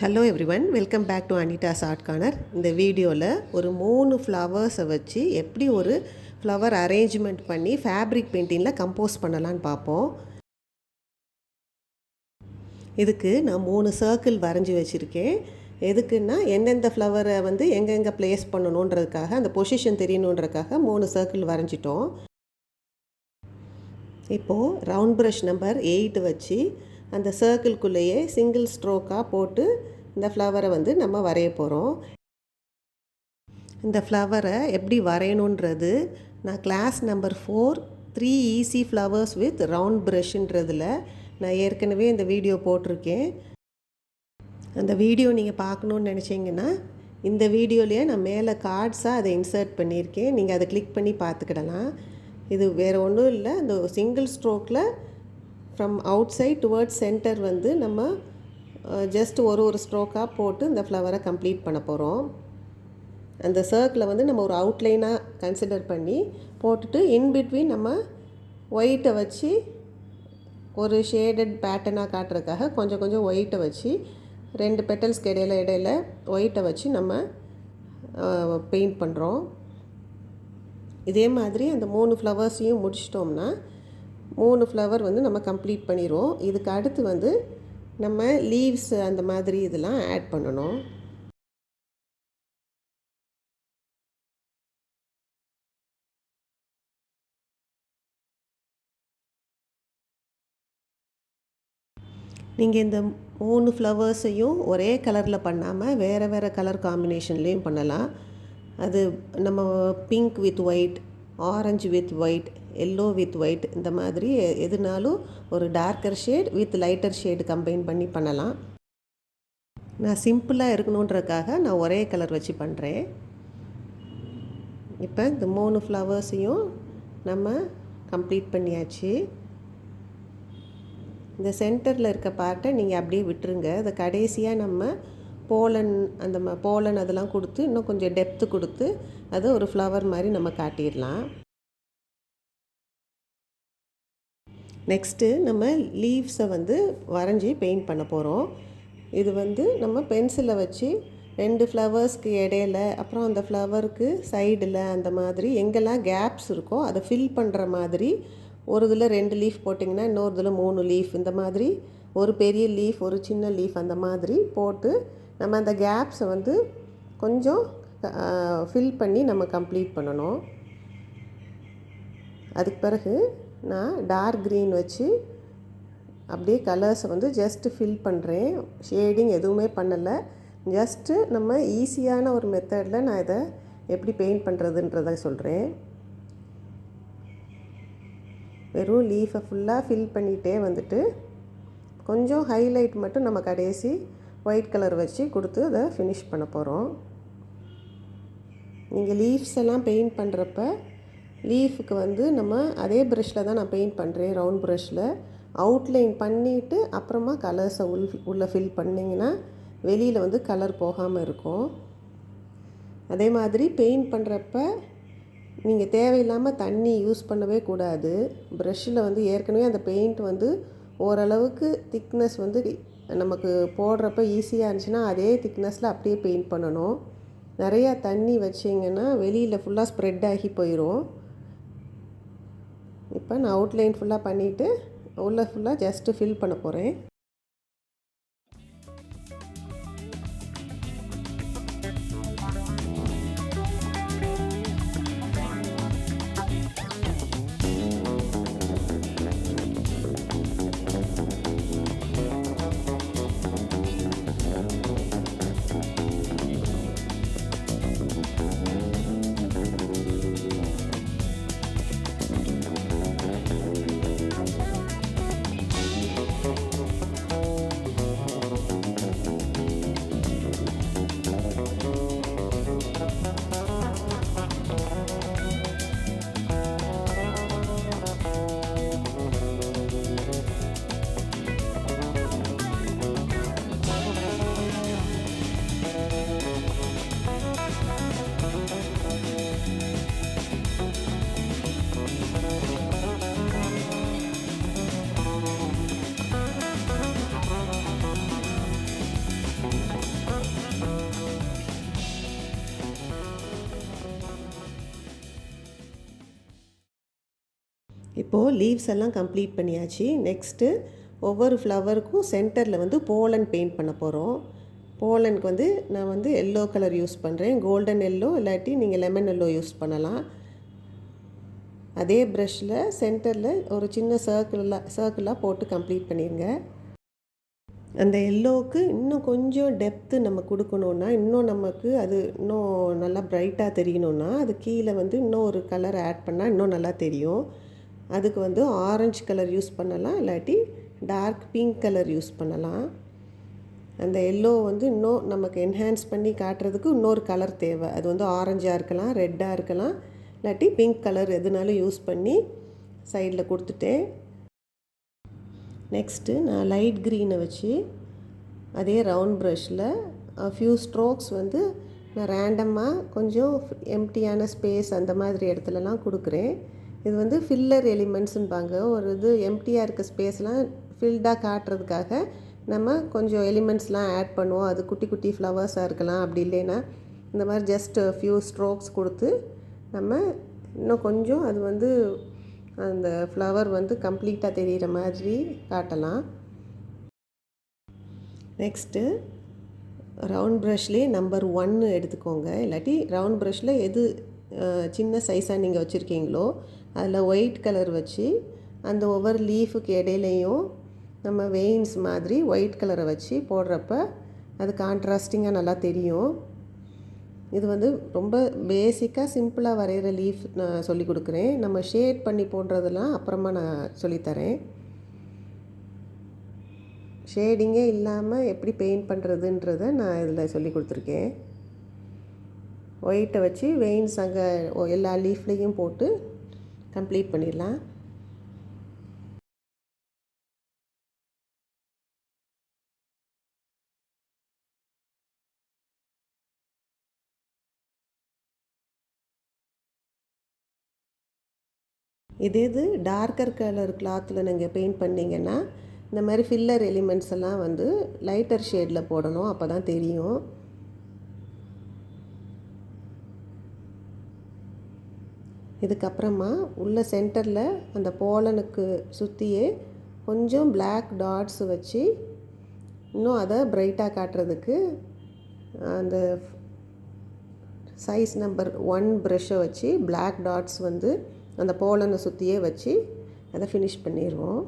Hello everyone welcome back to Anita's art corner இந்த வீடியோவில் ஒரு மூணு ஃப்ளவர்ஸை வச்சு எப்படி ஒரு ஃப்ளவர் அரேஞ்ச்மெண்ட் பண்ணி ஃபேப்ரிக் பெயிண்டிங்கில் கம்போஸ் பண்ணலான்னு பார்ப்போம் இதுக்கு நான் மூணு சர்க்கிள் வரைஞ்சி வச்சுருக்கேன். எதுக்குன்னா எந்தெந்த ஃப்ளவரை வந்து எங்கெங்கே ப்ளேஸ் பண்ணணுன்றதுக்காக அந்த பொசிஷன் தெரியணுன்றதுக்காக மூணு சர்க்கிள் வரைஞ்சிட்டோம். இப்போது ரவுண்ட் ப்ரஷ் நம்பர் எயிட் வச்சு அந்த சர்க்கிள்குள்ளேயே சிங்கிள் ஸ்ட்ரோக்காக போட்டு இந்த ஃப்ளவரை வந்து நம்ம வரைய போகிறோம் இந்த ஃப்ளவரை எப்படி வரையணுன்றது நான் class number four three easy flowers with round ப்ரஷ்ன்றதில் நான் ஏற்கனவே இந்த வீடியோ போட்டிருக்கேன். அந்த வீடியோ நீங்கள் பார்க்கணுன்னு நினச்சிங்கன்னா இந்த வீடியோலேயே நான் மேலே கார்ட்ஸாக அதை இன்சர்ட் பண்ணியிருக்கேன். நீங்கள் அதை கிளிக் பண்ணி பார்த்துக்கிடலாம். இது வேறு ஒன்றும் இல்லை. இந்த சிங்கிள் ஸ்ட்ரோக்கில் from outside towards centre வந்து நம்ம ஜஸ்ட் ஒரு ஒரு ஸ்ட்ரோக்காக போட்டு இந்த ஃப்ளவரை கம்ப்ளீட் பண்ண போகிறோம் அந்த சர்க்கிளை வந்து நம்ம ஒரு அவுட்லைனாக கன்சிடர் பண்ணி போட்டுட்டு இன் பிட்வீன் நம்ம ஒயிட்டை வச்சு ஒரு ஷேடட் பேட்டர்னாக காட்டுறதுக்காக கொஞ்சம் கொஞ்சம் ஒயிட்டை வச்சு ரெண்டு பெட்டல்ஸ்க்கு இடையில இடையில ஒயிட்டை வச்சு நம்ம பெயிண்ட் பண்ணுறோம் இதே மாதிரி அந்த மூணு ஃப்ளவர்ஸையும் முடிச்சிட்டோம்னா மூணு ஃப்ளவர் வந்து நம்ம கம்ப்ளீட் பண்ணிடுவோம் இதுக்கு அடுத்து வந்து நம்ம லீவ்ஸ் அந்த மாதிரி இதெல்லாம் ஆட் பண்ணணும். நீங்கள் இந்த மூணு ஃப்ளவர்ஸையும் ஒரே கலரில் பண்ணாமல் வேறு வேறு கலர் காம்பினேஷன்லேயும் பண்ணலாம். அது நம்ம pink with white orange with white yellow with white இந்த மாதிரி எதுனாலும் ஒரு darker shade with lighter shade combine பண்ணி பண்ணலாம். நான் சிம்பிளாக இருக்கணுன்றக்காக நான் ஒரே கலர் வச்சு பண்ணுறேன் இப்போ இந்த மூணு ஃப்ளவர்ஸையும் நம்ம கம்ப்ளீட் பண்ணியாச்சு. இந்த சென்டரில் இருக்க பார்ட்டை நீங்கள் அப்படியே விட்டுருங்க. அதை கடைசியாக நம்ம போலன் அந்த ம போலன் அதெல்லாம் கொடுத்து இன்னும் கொஞ்சம் டெப்த்து கொடுத்து அதை ஒரு ஃப்ளவர் மாதிரி நம்ம காட்டிடலாம். நெக்ஸ்ட்டு நம்ம லீவ்ஸை வந்து வரைஞ்சி பெயிண்ட் பண்ண போகிறோம் இது வந்து நம்ம பென்சிலை வச்சு ரெண்டு ஃப்ளவர்ஸ்க்கு இடையில அப்புறம் அந்த ஃப்ளவருக்கு சைடில் அந்த மாதிரி எங்கெல்லாம் கேப்ஸ் இருக்கோ அதை ஃபில் பண்ணுற மாதிரி ஒரு இதில் ரெண்டு லீஃப் போட்டிங்கன்னா இன்னொரு இதில் மூணு லீஃப் இந்த மாதிரி ஒரு பெரிய லீஃப் ஒரு சின்ன லீஃப் அந்த மாதிரி போட்டு நம்ம அந்த கேப்ஸை வந்து கொஞ்சம் ஃபில் பண்ணி நம்ம கம்ப்ளீட் பண்ணணும். அதுக்கு பிறகு நான் டார்க் க்ரீன் வச்சு அப்படியே கலர்ஸை வந்து ஜஸ்ட்டு ஃபில் பண்ணுறேன் ஷேடிங் எதுவுமே பண்ணலை. ஜஸ்ட்டு நம்ம ஈஸியான ஒரு மெத்தடில் நான் இதை எப்படி பெயிண்ட் பண்ணுறதுன்றத சொல்கிறேன் வெறும் லீஃபை ஃபுல்லாக ஃபில் பண்ணிகிட்டே வந்துட்டு கொஞ்சம் ஹைலைட் மட்டும் நம்ம கடைசி ஒயிட் கலர் வச்சு கொடுத்து அதை ஃபினிஷ் பண்ண போகிறோம் நீங்கள் லீவ்ஸ் எல்லாம் பெயிண்ட் பண்ணுறப்ப லீஃபுக்கு வந்து நம்ம அதே ப்ரஷில் தான் நான் பெயிண்ட் பண்ணுறேன் ரவுண்ட் ப்ரஷில் அவுட்லைன் பண்ணிவிட்டு அப்புறமா கலர்ஸை உள் உள்ளே ஃபில் பண்ணிங்கன்னா வெளியில் வந்து கலர் போகாமல் இருக்கும். அதே மாதிரி பெயிண்ட் பண்ணுறப்ப நீங்கள் தேவையில்லாமல் தண்ணி யூஸ் பண்ணவே கூடாது. ப்ரஷ்ஷில் வந்து ஏற்கனவே அந்த பெயிண்ட் வந்து ஓரளவுக்கு திக்னஸ் வந்து நமக்கு போடுறப்ப ஈஸியாக இருந்துச்சுன்னா அதே திக்னஸில் அப்படியே பெயிண்ட் பண்ணணும். நிறையா தண்ணி வச்சிங்கன்னா வெளியில் ஃபுல்லாக ஸ்ப்ரெட் ஆகி போயிடும் இப்போ நான் அவுட்லைன் ஃபுல்லாக பண்ணிவிட்டு உள்ளே ஃபுல்லாக ஜஸ்ட்டு ஃபில் பண்ண போகிறேன் இப்போது லீவ்ஸ் எல்லாம் கம்ப்ளீட் பண்ணியாச்சு. நெக்ஸ்ட்டு ஒவ்வொரு ஃப்ளவருக்கும் சென்டரில் வந்து போலன் பெயிண்ட் பண்ண போகிறோம் போலனுக்கு வந்து நான் வந்து எல்லோ கலர் யூஸ் பண்ணுறேன் கோல்டன் எல்லோ இல்லாட்டி நீங்கள் லெமன் எல்லோ யூஸ் பண்ணலாம். அதே ப்ரஷில் சென்டரில் ஒரு சின்ன சர்க்கிளாக சர்க்கிளாக போட்டு கம்ப்ளீட் பண்ணிடுங்க அந்த எல்லோவுக்கு இன்னும் கொஞ்சம் டெப்த்து நம்ம கொடுக்கணுன்னா இன்னும் நமக்கு அது இன்னும் நல்லா ப்ரைட்டாக தெரியணுன்னா அது கீழே வந்து இன்னும் ஒரு கலர் ஆட் பண்ணால் இன்னும் நல்லா தெரியும். அதுக்கு வந்து ஆரஞ்சு கலர் யூஸ் பண்ணலாம் இல்லாட்டி டார்க் பிங்க் கலர் யூஸ் பண்ணலாம். அந்த எல்லோ வந்து இன்னும் நமக்கு என்ஹான்ஸ் பண்ணி காட்டுறதுக்கு இன்னொரு கலர் தேவை. அது வந்து ஆரஞ்சாக இருக்கலாம் ரெட்டாக இருக்கலாம் இல்லாட்டி பிங்க் கலர் எதுனாலும் யூஸ் பண்ணி சைடில் கொடுத்துட்டேன். நெக்ஸ்ட்டு நான் லைட் க்ரீனை வச்சு அதே ரவுண்ட் ப்ரஷில் ஃபியூ ஸ்ட்ரோக்ஸ் வந்து நான் ரேண்டமாக கொஞ்சம் எம்டியான ஸ்பேஸ் அந்த மாதிரி இடத்துலலாம் கொடுக்குறேன். இது வந்து ஃபில்லர் எலிமெண்ட்ஸுன்பாங்க ஒரு இது எம்டியாக இருக்க ஸ்பேஸ்லாம் ஃபில்டாக காட்டுறதுக்காக நம்ம கொஞ்சம் எலிமெண்ட்ஸ்லாம் ஆட் பண்ணுவோம். அது குட்டி குட்டி ஃப்ளவர்ஸாக இருக்கலாம் அப்படி இல்லைன்னா இந்த மாதிரி ஜஸ்ட் ஃபியூ ஸ்ட்ரோக்ஸ் கொடுத்து நம்ம இன்னும் கொஞ்சம் அது வந்து அந்த ஃப்ளவர் வந்து கம்ப்ளீட்டாக தெரிகிற மாதிரி காட்டலாம். நெக்ஸ்ட்டு ரவுண்ட் ப்ரஷ்லேயே நம்பர் ஒன்று எடுத்துக்கோங்க. இல்லாட்டி ரவுண்ட் ப்ரஷில் எது சின்ன சைஸாக நீங்கள் வச்சுருக்கீங்களோ அதில் ஒயிட் கலர் வச்சு அந்த ஒவ்வொரு லீஃபுக்கு இடையிலையும் நம்ம வெயின்ஸ் மாதிரி ஒயிட் கலரை வச்சு போடுறப்ப அது கான்ட்ராஸ்டிங்காக நல்லா தெரியும். இது வந்து ரொம்ப பேசிக்காக சிம்பிளாக வரைகிற லீஃப் நான் சொல்லி கொடுக்குறேன். நம்ம ஷேட் பண்ணி போடுறதெல்லாம் அப்புறமா நான் சொல்லித்தரேன் ஷேடிங்கே இல்லாமல் எப்படி பெயிண்ட் பண்ணுறதுன்றத நான் இதில் சொல்லி கொடுத்துருக்கேன். ஒயிட்டை வச்சு வெயின்ஸ் அங்கே எல்லா லீஃப்லேயும் போட்டு கம்ப்ளீட் பண்ணிடலாம். இதே இது டார்க்கர் கலர் கிளாத்தில் நீங்கள் பெயிண்ட் பண்ணிங்கன்னா இந்த மாதிரி ஃபில்லர் எலிமெண்ட்ஸ் எல்லாம் வந்து லைட்டர் ஷேடில் போடணும் அப்போ தான் தெரியும். இதுக்கப்புறமா உள்ள சென்டரில் அந்த போலனுக்கு சுற்றியே கொஞ்சம் பிளாக் டாட்ஸ் வச்சு இன்னும் அதை பிரைட்டாக காட்டுறதுக்கு அந்த சைஸ் நம்பர் ஒன் ப்ரெஷ்ஷை வச்சு பிளாக் டாட்ஸ் வந்து அந்த போலனை சுற்றியே வச்சு அதை ஃபினிஷ் பண்ணிடுவோம்